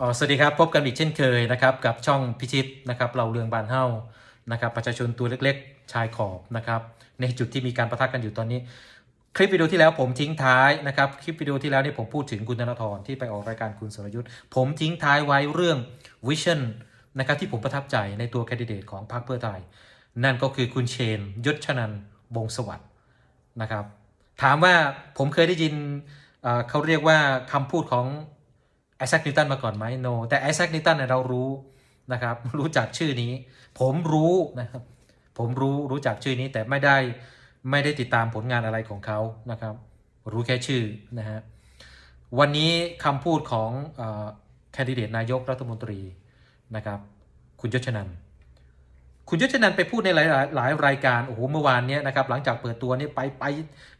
ออสวัสดีครับ พบกันอีกเช่นเคยนะครับกับช่องพิชิตนะครับเราเรืองบานเฮ้านะครับประชาชนตัวเล็กๆ ชายขอบนะครับในจุดที่มีการประทะกันอยู่ตอนนี้ คลิปวิดีโอที่แล้วผมทิ้งท้ายนะครับคลิปวิดีโอที่แล้วนี่ผมพูดถึงคุณธนาธรที่ไปออกรายการคุณสรยุทธ์ผมทิ้งท้ายไว้เรื่องวิชั่นนะครับที่ผมประทับใจในตัวแคนดิเดตของพรรคเพื่อไทย นั่นก็คือคุณเชนยศชนันท์วงศ์สวัสด์นะครับถามว่าผมเคยได้ยินเอ่อเขาเรียกว่าคำพูดของ ไอแซคนิวตันมาก่อนไหมโน แต่ไอแซคนิวตันเนี่ยเรารู้นะครับ รู้จักชื่อนี้ ผมรู้นะครับ ผมรู้รู้จักชื่อนี้แต่ไม่ได้ไม่ได้ติดตามผลงานอะไรของเขานะครับ รู้แค่ชื่อนะฮะวันนี้คำพูดของแคนดิเดตนายกรัฐมนตรีนะครับ คุณยศชนันท์คุณยศชนันท์ไปพูดในหลายหลายหลายรายการโอ้โหเมื่อวานเนี้ยนะครับหลังจากเปิดตัวนี่ไปไป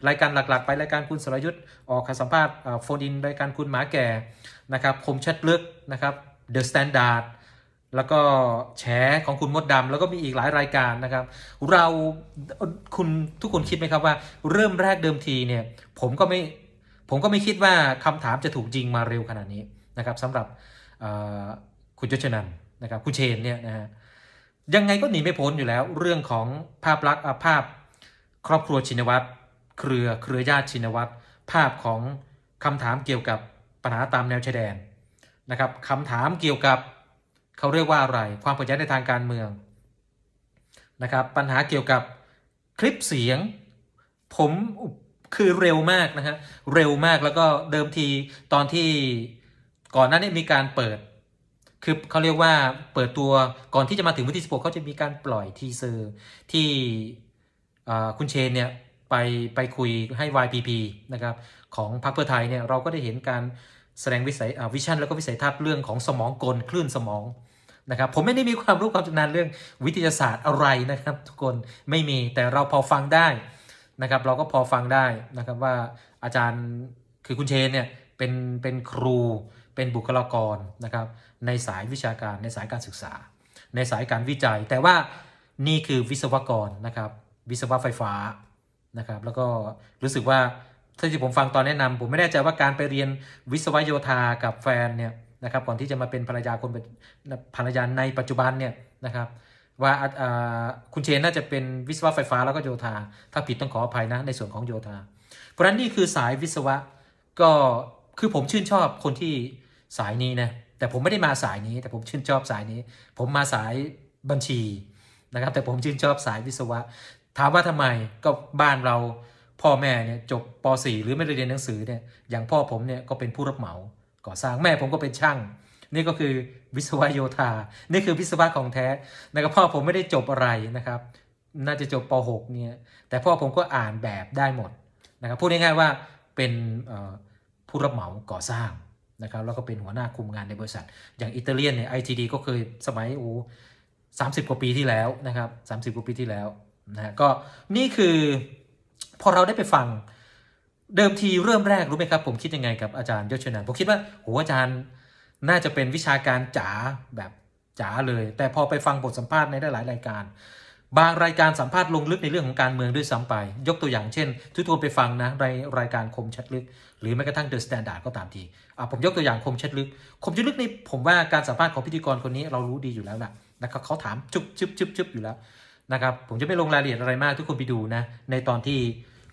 รายการหลักๆ ไปรายการคุณสรยุทธ์ออกสัมภาษณ์โฟนอินรายการคุณหมาแก่ นะครับคมชัดลึกนะครับเดอะสแตนดาร์ดแล้วก็แฉของคุณมดดำแล้วก็มีอีกหลายรายการนะครับ เราคุณทุกคนคิดไหมครับว่า เริ่มแรกเดิมทีเนี่ย ผมก็ไม่ผมก็ไม่คิดว่าคำถามจะถูกยิงมาเร็วขนาดนี้นะครับสำหรับคุณยศชนันท์นะครับคุณเชนเนี่ยนะฮะยังไงก็หนีไม่พ้นอยู่แล้ว เรื่องของภาพลักษณ์ภาพครอบครัวชินวัตรเครือเครือญาติชินวัตรภาพของคำถามเกี่ยวกับ ปัญหาตามแนวชายแดนนะครับคำถามเกี่ยวกับเขาเรียกว่าอะไร ความขัดแย้งในทางการเมืองนะครับ ปัญหาเกี่ยวกับคลิปเสียง ผมคือเร็วมากนะฮะเร็วมากแล้วก็เดิมทีตอนที่ก่อนหน้านี้มีการเปิด คือเขาเรียกว่าเปิดตัวก่อนที่จะมาถึงวันที่ 16เขาจะมีการปล่อยทีเซอร์ที่คุณเชนเนี่ยไปไปคุยให้ YPP นะครับ ของพรรคเพื่อไทยเนี่ยเราก็ได้เห็นการแสดงวิสัยวิชั่นแล้วก็วิสัยทัศน์เรื่องของสมองกลคลื่นสมองนะครับผมไม่ได้มีความรู้ความชำนาญเรื่องวิทยาศาสตร์อะไรนะครับ ทุกคนไม่มีแต่เราพอฟังได้นะครับ เราก็พอฟังได้นะครับว่าอาจารย์คือคุณเชนเนี่ยเป็นเป็นครูเป็นบุคลากรนะครับ ในสายวิชาการในสายการศึกษา ในสายการวิจัย แต่ว่านี่คือวิศวกรนะครับ วิศวะไฟฟ้านะครับ แล้วก็รู้สึกว่าถ้า ที่ผมฟังตอนแนะนำผมไม่แน่ใจว่าการไปเรียนวิศวโยธากับแฟนเนี่ยนะครับก่อนที่จะมาเป็นภรรยาคนเป็นภรรยาในปัจจุบันเนี่ยนะครับว่าคุณเชนน่าจะเป็นวิศวะไฟฟ้าแล้วก็โยธา ถ้าผิดต้องขออภัยนะในส่วนของโยธา เพราะนั้นนี่คือสายวิศวะก็คือผมชื่นชอบคนที่สายนี้นะแต่ผมไม่ได้มาสายนี้ แต่ผมชื่นชอบสายนี้ ผมมาสายบัญชีนะครับแต่ผมชื่นชอบสายวิศวะ ถามว่าทำไมก็บ้านเรา พ่อแม่เนี่ยจบป .4 หรือไม่ได้เรียนหนังสือเนี่ยอย่างพ่อผมเนี่ยก็เป็นผู้รับเหมาก่อสร้างแม่ผมก็เป็นช่าง นี่ก็คือวิศวโยธา นี่คือวิศวะของแท้นะครับพ่อผมไม่ได้จบอะไรนะครับ น่าจะจบป .6 เนี่ยแต่พ่อผมก็อ่านแบบได้หมดนะครับพูดง่ายๆว่าเป็นผู้รับเหมาก่อสร้างนะครับแล้วก็เป็นหัวหน้าคุมงานในบริษัท อย่างอิตาเลียนเนี่ย ITD ก็เคยสมัยโอ้สามสิบกว่าปีที่แล้วนะครับสามสิบกว่าปีที่แล้วนะฮะก็นี่คือ พอเราได้ไปฟัง เดิมทีเริ่มแรกรู้ไหมครับ ผมคิดยังไงกับอาจารย์ยศชนันผมคิดว่าโหอาจารย์น่าจะเป็นวิชาการจ๋าแบบจ๋าเลย แต่พอไปฟังบทสัมภาษณ์ในหลายรายการ บางรายการสัมภาษณ์ลงลึกในเรื่องของการเมืองด้วยซ้ำไป ยกตัวอย่างเช่น ทุกคนไปฟังนะในรายการคมชัดลึก หรือแม้กระทั่งเดอะสแตนดาร์ดก็ตามทีอะผมยกตัวอย่างคมชัดลึก คมชัดลึกนี่ผมว่าการสัมภาษณ์ของพิธีกรคนนี้เรารู้ดีอยู่แล้วล่ะนะครับเขาถามจุบจุบจุบจุบอยู่แล้วนะครับผมจะไม่ลงรายละเอียดอะไรมากทุกคนไปดูนะในตอนที่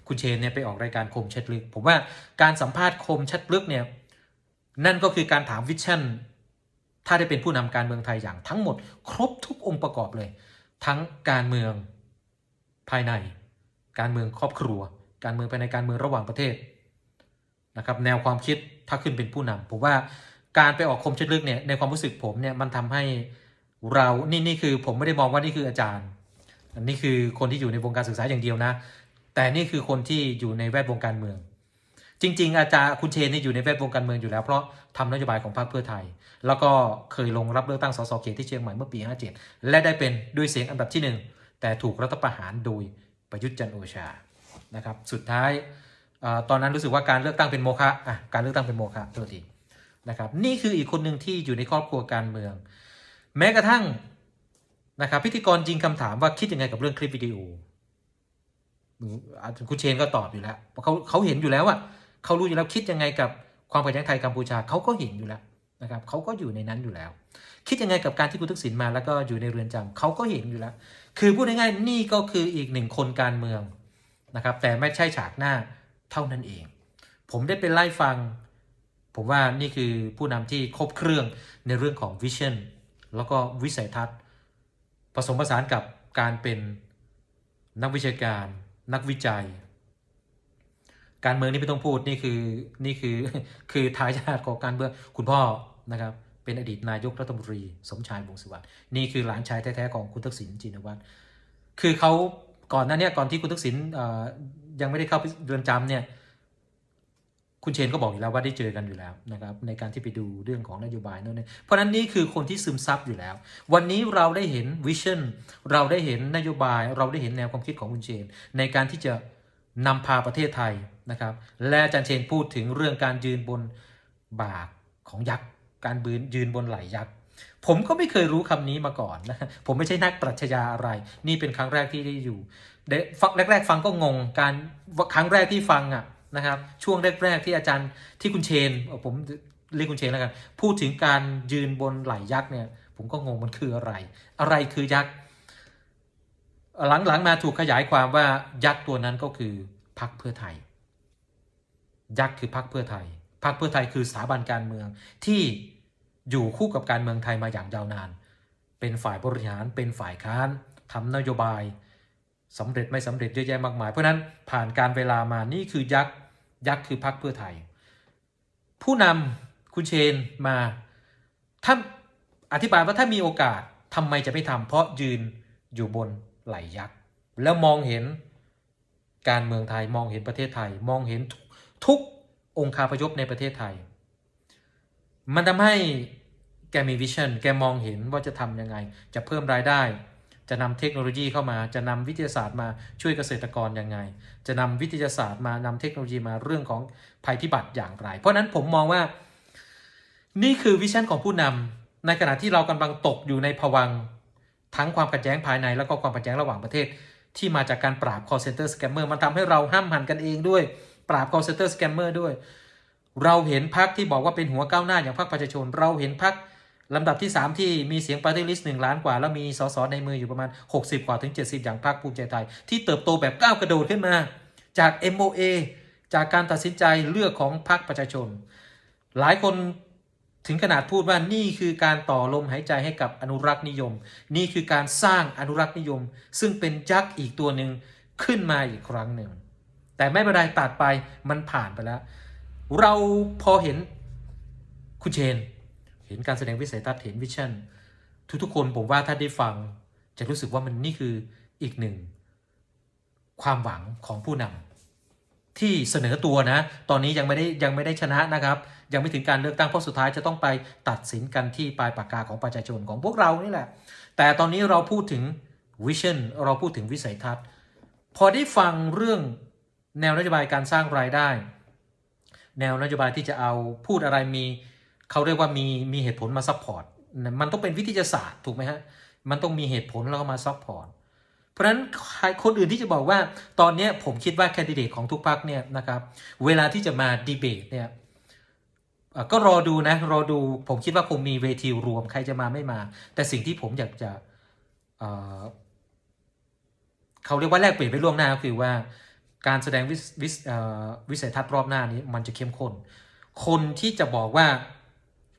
คุณเชนเนี่ยไปออกรายการคมชัดลึก ผมว่าการสัมภาษณ์คมชัดลึกเนี่ยนั่นก็คือการถามวิชั่น ถ้าได้เป็นผู้นำการเมืองไทยอย่างทั้งหมด ครบทุกองค์ประกอบเลย ทั้งการเมืองภายใน การเมืองครอบครัว การเมืองภายในการเมืองระหว่างประเทศนะครับแนวความคิดถ้าขึ้นเป็นผู้นำผมว่าการไปออกคมชัดลึกเนี่ยในความรู้สึกผมเนี่ยมันทำให้เรานี่นี่คือผมไม่ได้มองว่านี่คืออาจารย์นนี้คือคนที่อยู่ในวงการศึกษาอย่างเดียวนะ แต่นี่คือคนที่อยู่ในแวดวงการเมือง จริง ๆ อาจารย์คุณเชนนี่อยู่ในแวดวงการเมืองอยู่แล้ว เพราะทำนโยบายของพรรคเพื่อไทย แล้วก็เคยลงรับเลือกตั้งสสเขตที่เชียงใหม่เมื่อปี 57 และได้เป็นด้วยเสียงอันดับที่ 1 แต่ถูกรัฐประหารโดยประยุทธ์จันโอชานะครับสุดท้ายอตอนนั้นรู้สึกว่าการเลือกตั้งเป็นโมฆะอะการเลือกตั้งเป็นโมฆะตัวทีนะครับนี่คืออีกคนหนึ่งที่อยู่ในครอบครัวการเมือง แม้กระทั่งนะครับพิธีกรยิงคำถามว่าคิดยังไงกับเรื่องคลิปวิดีโอ คุณเชนก็ตอบอยู่แล้วเขาเขาเห็นอยู่แล้วอะเขารู้อยู่แล้วคิดยังไงกับความขัดแย้งไทยกัมพูชาเขาก็เห็นอยู่แล้วนะครับเขาก็อยู่ในนั้นอยู่แล้ว คิดยังไงกับการที่คุณทักษิณมาแล้วก็อยู่ในเรือนจำเขาก็เห็นอยู่แล้ว คือพูดง่ายๆนี่ก็คืออีกหนึ่งคนการเมืองนะครับ แต่ไม่ใช่ฉากหน้าเท่านั้นเอง ผมได้ไปไล่ฟัง ผมว่านี่คือผู้นำที่ครบเครื่องในเรื่องของวิชั่นแล้วก็วิสัยทัศน์ ผสมผสานกับการเป็นนักวิชาการ นักวิจัย การเมืองนี่ไม่ต้องพูดนี่คือนี่คือคือทายาทของการเมืองคุณพ่อนะครับ เป็นอดีตนายกรัฐมนตรี สมชายวงศ์สุวรรณนี่คือหลานชายแท้ๆของคุณทักษิณจินวัตรคือเขาก่อนหน้านี้ก่อนที่คุณทักษิณยังไม่ได้เข้าเรือนจำเนี่ย คุณเชนก็บอกอยู่แล้วว่าได้เจอกันอยู่แล้วนะครับในการที่ไปดูเรื่องของนโยบายโน่นนี่เพราะนั้นนี่คือคนที่ซึมซับอยู่แล้ว วันนี้เราได้เห็นวิชั่นเราได้เห็นนโยบาย เราได้เห็นแนวความคิดของคุณเชน ในการที่จะนำพาประเทศไทยนะครับ และอาจารย์เชนพูดถึงเรื่องการยืนบนบ่าของยักษ์การบืนยืนบนไหล่ยักษ์ผมก็ไม่เคยรู้คำนี้มาก่อนนะ ผมไม่ใช่นักปรัชญาอะไร นี่เป็นครั้งแรกที่ได้อยู่ ฟังแรก ๆ ฟังก็งง การครั้งแรกที่ฟังอะ นะครับ ช่วงแรก ๆ ที่อาจารย์ที่คุณเชนผมเรียกคุณเชนแล้วกัน พูดถึงการยืนบนไหล่ยักษ์เนี่ย ผมก็งงมันคืออะไร อะไรคือยักษ์หลังๆมาถูกขยายความว่ายักษ์ตัวนั้นก็คือพรรคเพื่อไทย ยักษ์คือพรรคเพื่อไทยพรรคเพื่อไทยคือสถาบันการเมืองที่อยู่คู่กับการเมืองไทยมาอย่างยาวนาน เป็นฝ่ายบริหารเป็นฝ่ายค้านทำนโยบายสำเร็จไม่สำเร็จเยอะแยะมากมาย เพราะนั้นผ่านการเวลามานี่คือยักษ์ ยักษ์คือพรรคเพื่อไทย ผู้นำคุณเชนมาถ้าอธิบายว่าถ้ามีโอกาสทำไมจะไม่ทำเพราะยืนอยู่บนไหลยักษ์แล้วมองเห็นการเมืองไทยมองเห็นประเทศไทย มองเห็นทุกองค์คาพยพในประเทศไทย มันทำให้แกมีวิชั่นแกมองเห็นว่าจะทำยังไง จะเพิ่มรายได้ จะนำเทคโนโลยีเข้ามา จะนำวิทยาศาสตร์มาช่วยเกษตรกรยังไง จะนำวิทยาศาสตร์มานำเทคโนโลยีมาเรื่องของภัยพิบัติอย่างไร เพราะนั้นผมมองว่า นี่คือวิชั่นของผู้นำในขณะที่เรากำลังตกอยู่ในภวังทั้งความขัดแย้งภายในแล้วก็ความขัดแย้งระหว่างประเทศ ที่มาจากการปราบ call center scammer มันทำให้เราห้ามหันกันเองด้วย ปราบ call center scammer ด้วย เราเห็นพักที่บอกว่าเป็นหัวก้าวหน้าอย่างพรรคประชาชน เราเห็นพัก ลำดับที่ 3 ที่มีเสียงปาร์ตี้ลิสต์หนึ่งล้านกว่า แล้วมีสสในมืออยู่ประมาณ 60 กว่าถึง 70 อย่างพรรคภูมิใจไทย ที่เติบโตแบบก้าวกระโดดขึ้นมา จาก MOA จากการตัดสินใจเลือกของพรรคประชาชน หลายคนถึงขนาดพูดว่านี่คือการต่อลมหายใจให้กับอนุรักษ์นิยม นี่คือการสร้างอนุรักษ์นิยม ซึ่งเป็นยักษ์อีกตัวหนึ่งขึ้นมาอีกครั้งหนึ่งแต่ไม่เป็นไรตัดไปมันผ่านไปแล้ว เราพอเห็นคุณเชน เห็นการแสดงวิสัยทัศน์เห็นวิชั่น ทุกๆคนผมว่าถ้าได้ฟังจะรู้สึกว่ามันนี่คืออีกหนึ่ง ความหวังของผู้นำที่เสนอตัวนะ ตอนนี้ยังไม่ได้ยังไม่ได้ชนะนะครับ ยังไม่ถึงการเลือกตั้งเพราะสุดท้ายจะต้องไปตัดสินกันที่ปลายปากกาของประชาชนของพวกเรานี่แหละ แต่ตอนนี้เราพูดถึงวิชั่นเราพูดถึงวิสัยทัศน์ พอได้ฟังเรื่องแนวนโยบายการสร้างรายได้ แนวนโยบายที่จะเอาพูดอะไรมี เขาเรียกว่ามีมีเหตุผลมาซัพพอร์ตมันต้องเป็นวิทยาศาสตร์ถูกไหมฮะมันต้องมีเหตุผลแล้วก็มาซัพพอร์ตเพราะฉะนั้นคนอื่นที่จะบอกว่าตอนนี้ผมคิดว่าแคนดิเดตของทุกพรรคเนี่ยนะครับเวลาที่จะมาดีเบตเนี่ยก็รอดูนะรอดูผมคิดว่าคงมีเวทีรวมใครจะมาไม่มา แต่สิ่งที่ผมอยากจะเเขาเรียกว่าแลกเปลี่ยนไปล่วงหน้าคือว่าการแสดงวิสวิสวิสัยทัศน์รอบหน้านี้มันจะเข้มข้นคนที่จะบอกว่า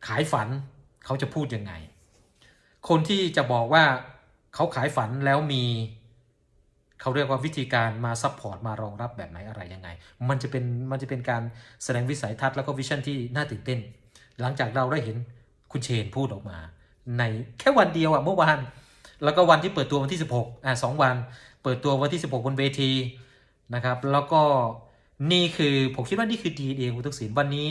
ขายฝันเขาจะพูดยังไง คนที่จะบอกว่าเขาขายฝันแล้วมี เขาเรียกว่าวิธีการมาซัพพอร์ตมารองรับแบบไหนอะไรยังไง มันจะเป็นมันจะเป็นการแสดงวิสัยทัศน์แล้วก็วิชั่นที่น่าตื่นเต้น หลังจากเราได้เห็นคุณเชนพูดออกมา ในแค่วันเดียวอะเมื่อวานแล้วก็วันที่เปิดตัววันที่ 16อ่าสองวัน เปิดตัววันที่ 16 บนเวทีนะครับ แล้วก็นี่คือผมคิดว่านี่คือดีเองคุณทักษิณวันนี้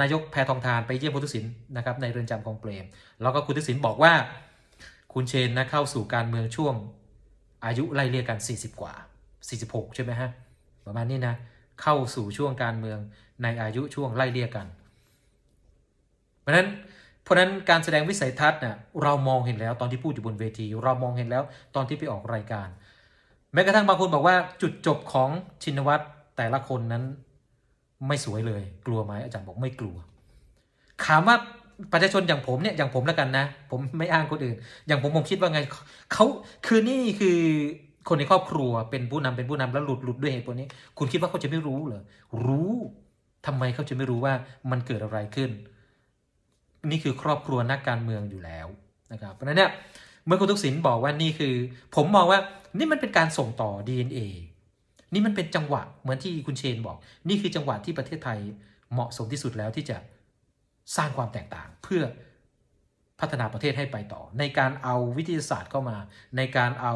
นายกแพทองทานไปเยี่ยมคุณทักษิณนะครับในเรือนจำคลองเปรม แล้วก็คุณทักษิณบอกว่าคุณเชนนะเข้าสู่การเมืองช่วงอายุไล่เรียกกัน 40 กว่า 46 ใช่ไหมฮะ ประมาณนี้นะ เข้าสู่ช่วงการเมืองในอายุช่วงไล่เรียกกัน เพราะนั้นเพราะฉะนั้นการแสดงวิสัยทัศน์เนี่ยเรามองเห็นแล้วตอนที่พูดอยู่บนเวที เรามองเห็นแล้วตอนที่ไปออกรายการ แม้กระทั่งบางคนบอกว่าจุดจบของชินวัตรแต่ละคนนั้น ไม่สวยเลย กลัวไหมอาจารย์บอกไม่กลัวถามว่าประชาชนอย่างผมเนี่ยอย่างผมแล้วกันนะ ผมไม่อ้างคนอื่น อย่างผมผมคิดว่าไงเขาคือนี่คือคนในครอบครัวเป็นผู้นำเป็นผู้นำแล้วหลุดหลุดด้วยเหตุผลนี้ คุณคิดว่าเขาจะไม่รู้เหรอรู้ทำไมเขาจะไม่รู้ว่ามันเกิดอะไรขึ้น นี่คือครอบครัวนักการเมืองอยู่แล้วนะครับเพราะฉะนั้นเนี่ยเมื่อคุณทุกสินบอกว่านี่คือ ผมมองว่านี่มันเป็นการส่งต่อ DNA นี่มันเป็นจังหวะเหมือนที่คุณเชนบอก นี่คือจังหวะที่ประเทศไทยเหมาะสมที่สุดแล้วที่จะสร้างความแตกต่างเพื่อพัฒนาประเทศให้ไปต่อ ในการเอาวิทยาศาสตร์เข้ามา ในการเอา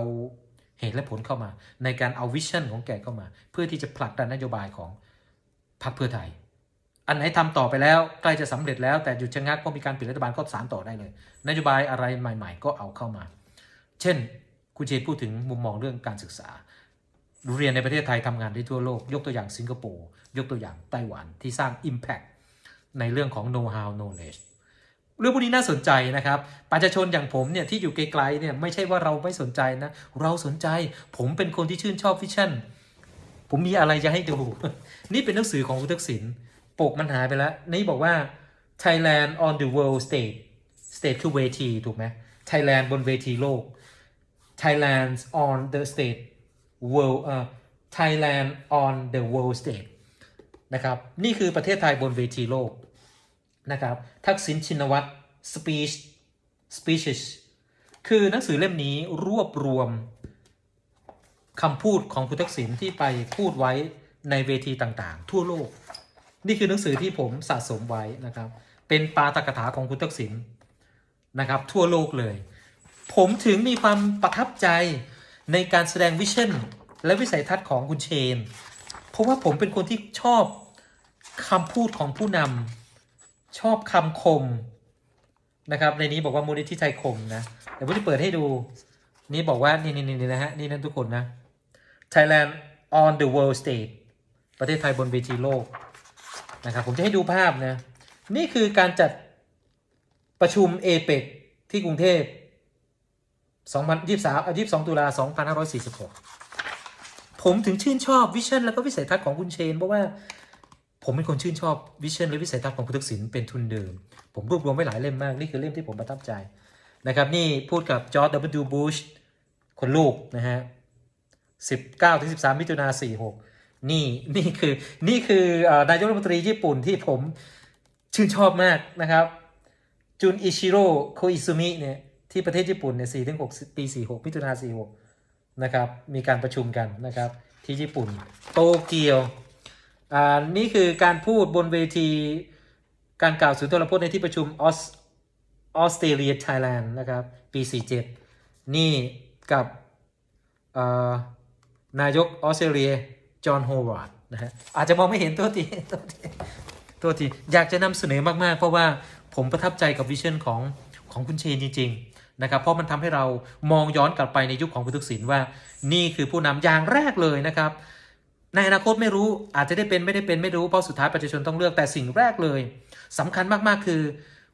เหตุและผลเข้ามา ในการเอาวิชั่นของแกเข้ามา เพื่อที่จะผลักดันนโยบายของพรรคเพื่อไทย อันไหนทำต่อไปแล้วใกล้จะสำเร็จแล้วแต่หยุดชะงักเพราะมีการเปลี่ยนรัฐบาลก็สารต่อได้เลย นโยบายอะไรใหม่ ๆ ก็เอาเข้ามา เช่น คุณเชนพูดถึงมุมมองเรื่องการศึกษา เรียนในประเทศไทยทำงานได้ทั่วโลก ยกตัวอย่างสิงคโปร์ยกตัวอย่างไต้หวันที่สร้าง Impact ในเรื่องของ know how knowledge เรื่องพวกนี้น่าสนใจนะครับ ประชาชนอย่างผมเนี่ยที่อยู่ไกลๆเนี่ยไม่ใช่ว่าเราไม่สนใจนะ เราสนใจ ผมเป็นคนที่ชื่นชอบฟิชชั่น ผมมีอะไรจะให้ดู นี่เป็นหนังสือของคุณทักษิณปกมันหายไปแล้ว นี่บอกว่า Thailand on the world stage stage คือเวทีถูกไหม Thailand บนเวทีโลก Thailand on the stage world เอ่อ Thailand on the world stage นะครับนี่คือประเทศไทยบนเวทีโลกนะครับทักษิณชินวัตร speech speeches คือหนังสือเล่มนี้รวบรวมคำพูดของคุณทักษิณที่ไปพูดไว้ในเวทีต่างๆ ทั่วโลก นี่คือหนังสือที่ผมสะสมไว้นะครับ เป็นปาตกถาของคุณทักษิณนะครับ ทั่วโลกเลย ผมถึงมีความประทับใจ ในการแสดงวิชั่นและวิสัยทัศน์ของคุณเชน เพราะว่าผมเป็นคนที่ชอบคำพูดของผู้นำชอบคำคมนะครับ ในนี้บอกว่ามูลนิธิไทยคมนะเดี๋ยวผมจะเปิดให้ดู นี่บอกว่านี่นี่นี่นะฮะนี่นั่นทุกคนนะ Thailand on the world stage ประเทศไทยบนเวทีโลกนะครับผมจะให้ดูภาพนะนี่คือการจัดประชุมเอเปกที่กรุงเทพ 2023อะ22 ตุลา 2546 ผมถึงชื่นชอบวิชั่นแล้วก็วิสัยทัศน์ของคุณเชน เพราะว่าผมเป็นคนชื่นชอบวิชั่นและวิสัยทัศน์ของคุณทักษิณเป็นทุนเดิม ผมรวบรวมไว้หลายเล่มมาก นี่คือเล่มที่ผมประทับใจนะครับ นี่พูดกับจอร์ด W. Bush คนลูกนะฮะ 19ถึง13 มิถุนา46 นี่นี่คือนี่คือเอ่อนายกรัฐมนตรีญี่ปุ่นที่ผมชื่นชอบมากนะครับจุนอิชิโร่โคอิซุมิเนี่ย ที่ประเทศญี่ปุ่นเนี่ย4ถึง6ปี46มิถุนา46นะครับ มีการประชุมกันนะครับ ที่ญี่ปุ่น โตเกียวอ่านี่คือการพูดบนเวที การกล่าวสุนทรพจน์ในที่ประชุมออสออสเตรเลียไทยแลนด์นะครับ ปี 47 นี่กับนายกออสเตรเลีย จอห์นโฮวาร์ดนะฮะอาจจะมองไม่เห็นตัวทีตัวทีตัวทีอยากจะนำเสนอมาก ๆ เพราะว่าผมประทับใจกับวิชั่นของของคุณเชนจริง ๆ นะครับเพราะมันทำให้เรามองย้อนกลับไปในยุคของคุณทักษิณว่า นี่คือผู้นำอย่างแรกเลยนะครับ ในอนาคตไม่รู้อาจจะได้เป็นไม่ได้เป็นไม่รู้เพราะสุดท้ายประชาชนต้องเลือกแต่สิ่งแรกเลยสำคัญมากๆคือ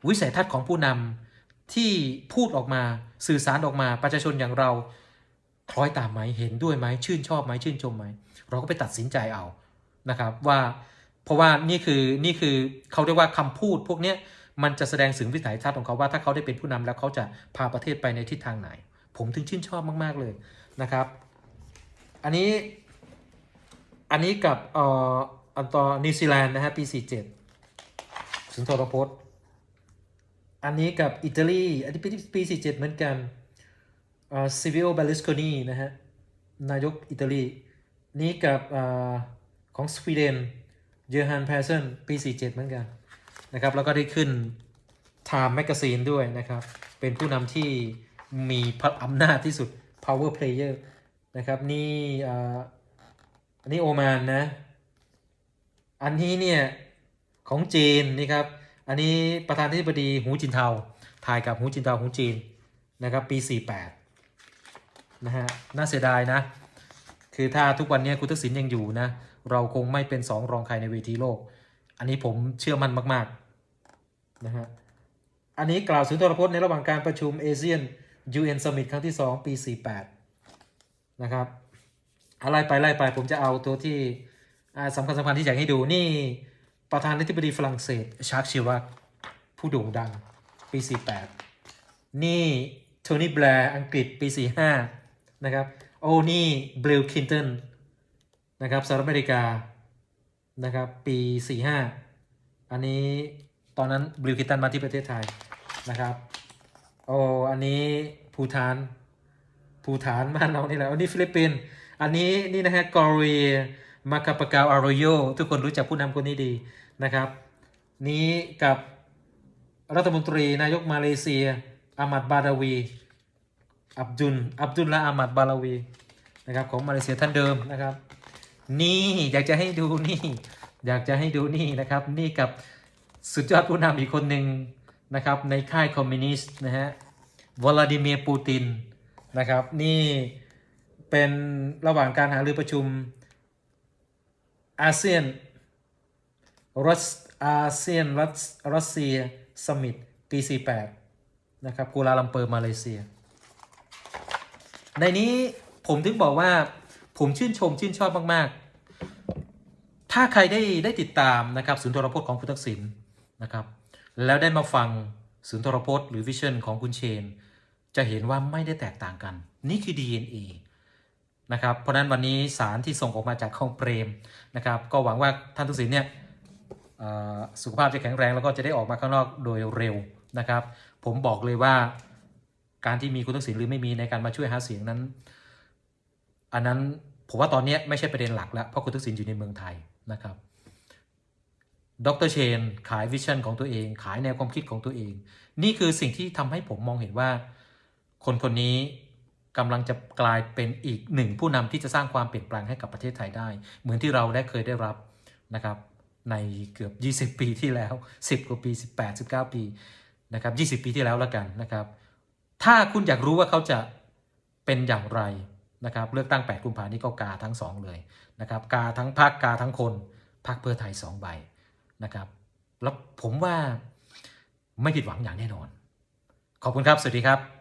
วิสัยทัศน์ของผู้นำที่พูดออกมาสื่อสารออกมาประชาชนอย่างเราคล้อยตามไหมเห็นด้วยไหมชื่นชอบไหมชื่นชมไหมเราก็ไปตัดสินใจเอานะครับว่า เพราะว่านี่คือนี่คือเขาเรียกว่าคำพูดพวกเนี้ย มันจะแสดงถึงวิสัยทัศน์ของเขาว่าถ้าเขาได้เป็นผู้นำแล้วเขาจะพาประเทศไปในทิศทางไหน ผมถึงชื่นชอบมาก ๆเลยนะครับ อันนี้ อันนี้กับเอ่ออันต่อนิวซีแลนด์นะฮะปี 47สุนทรพจน์ อันนี้กับอิตาลีอันนี้ปี 47 เหมือนกันอ่าซิวิโอเบลลิสโคนีนะฮะนายกอิตาลีนี้กับอของสวีเดนเยอร์ฮันแพเซนปี 47 เหมือนกัน นะครับ แล้วก็ได้ขึ้น Time Magazine ด้วยนะครับ เป็นผู้นำที่มีพลังอำนาจที่สุด power player นะครับ นี่อันนี้โอมานนะ อันนี้เนี่ย ของจีนนี่ครับ อันนี้ประธานาธิบดีหูจินเทา ถ่ายกับหูจินเทาของจีนนะครับ ปี 48 นะฮะ น่าเสียดายนะ คือถ้าทุกวันนี้คุณทักษิณยังอยู่นะ เราคงไม่เป็นสองรองใครในเวทีโลก อันนี้ผมเชื่อมั่นมาก ๆ นะฮะ อันนี้กล่าวสุนทรพจน์ในระหว่างการประชุมเอเชียน UN Summit ครั้งที่ 2 ปี 48 นะครับอะไรไปไล่ไปผมจะเอาตัวที่สำคัญสำคัญที่อยากให้ดูนี่ประธานาธิบดีฝรั่งเศสชาร์กชิรักผู้โด่งดังปี 48 นี่โทนี่แบร์อังกฤษปี 45 นะครับ โอ้นี่เบลคินตันนะครับสหรัฐอเมริกานะครับปี 45 อันนี้ ตอนนั้นบลิวคิตันมาที่ประเทศไทยนะครับโอ้อันนี้ภูฐานภูฐานบ้านเรานี่แหละอันนี้ฟิลิปปินส์อันนี้นี่นะฮะกอรีมาคาปากาอารโยทุกคนรู้จักผู้นำคนนี้ดีนะครับ นี้กับรัฐมนตรีนายกมาเลเซียอามัดบาดาวี อับดุล อับดุลละอามัดบาลาวีนะครับของมาเลเซียท่านเดิมนะครับ นี่อยากจะให้ดูนี่ อยากจะให้ดูนี่นะครับ นี่กับ สุดยอดผู้นำอีกคนหนึ่งนะครับในค่ายคอมมิวนิสต์นะฮะวลาดิเมียร์ปูตินนะครับนี่เป็นระหว่างการหารือประชุมอาเซียนรัสอาเซียนรัสรัสเซียสมิตปี 48 นะครับกัวลาลัมเปอร์มาเลเซีย ในนี้ผมถึงบอกว่าผมชื่นชมชื่นชอบมาก ๆ ถ้าใครได้ได้ติดตามนะครับศูนย์ทรพจน์ของคุณทักษิณ นะครับ แล้วได้มาฟังศูนทรพจน์หรือวิชั่นของคุณเชน จะเห็นว่าไม่ได้แตกต่างกัน นี่คือ DNA นะครับ เพราะนั้นวันนี้สารที่ส่งออกมาจากของเปรมนะครับ ก็หวังว่าท่านทักษิณเนี่ยสุขภาพจะแข็งแรงแล้วก็จะได้ออกมาข้างนอกโดยเร็วนะครับ ผมบอกเลยว่าการที่มีคุณทักษิณหรือไม่มีในการมาช่วยหาเสียงนั้น อันนั้นผมว่าตอนนี้ไม่ใช่ประเด็นหลักแล้วเพราะคุณทักษิณอยู่ในเมืองไทยนะครับ ดรเชน ขายวิชั่นของตัวเอง ขายแนวความคิดของตัวเอง นี่คือสิ่งที่ทำให้ผมมองเห็นว่า คนคนนี้กำลังจะกลายเป็นอีกหนึ่งผู้นำที่จะสร้างความเปลี่ยนแปลงให้กับประเทศไทยได้ เหมือนที่เราได้เคยได้รับนะครับ ในเกือบ 20 ปีที่แล้ว 10 กว่าปี 18 19 ปีนะครับ 20 ปีที่แล้วแล้วกันนะครับ ถ้าคุณอยากรู้ว่าเขาจะเป็นอย่างไรนะครับ เลือกตั้ง 8 กุมภานี้ก็กาทั้ง 2 เลยนะครับ กาทั้งพักกาทั้งคนพักเพื่อไทย 2 ใบ นะครับ แล้วผมว่าไม่ผิดหวังอย่างแน่นอน ขอบคุณครับ สวัสดีครับ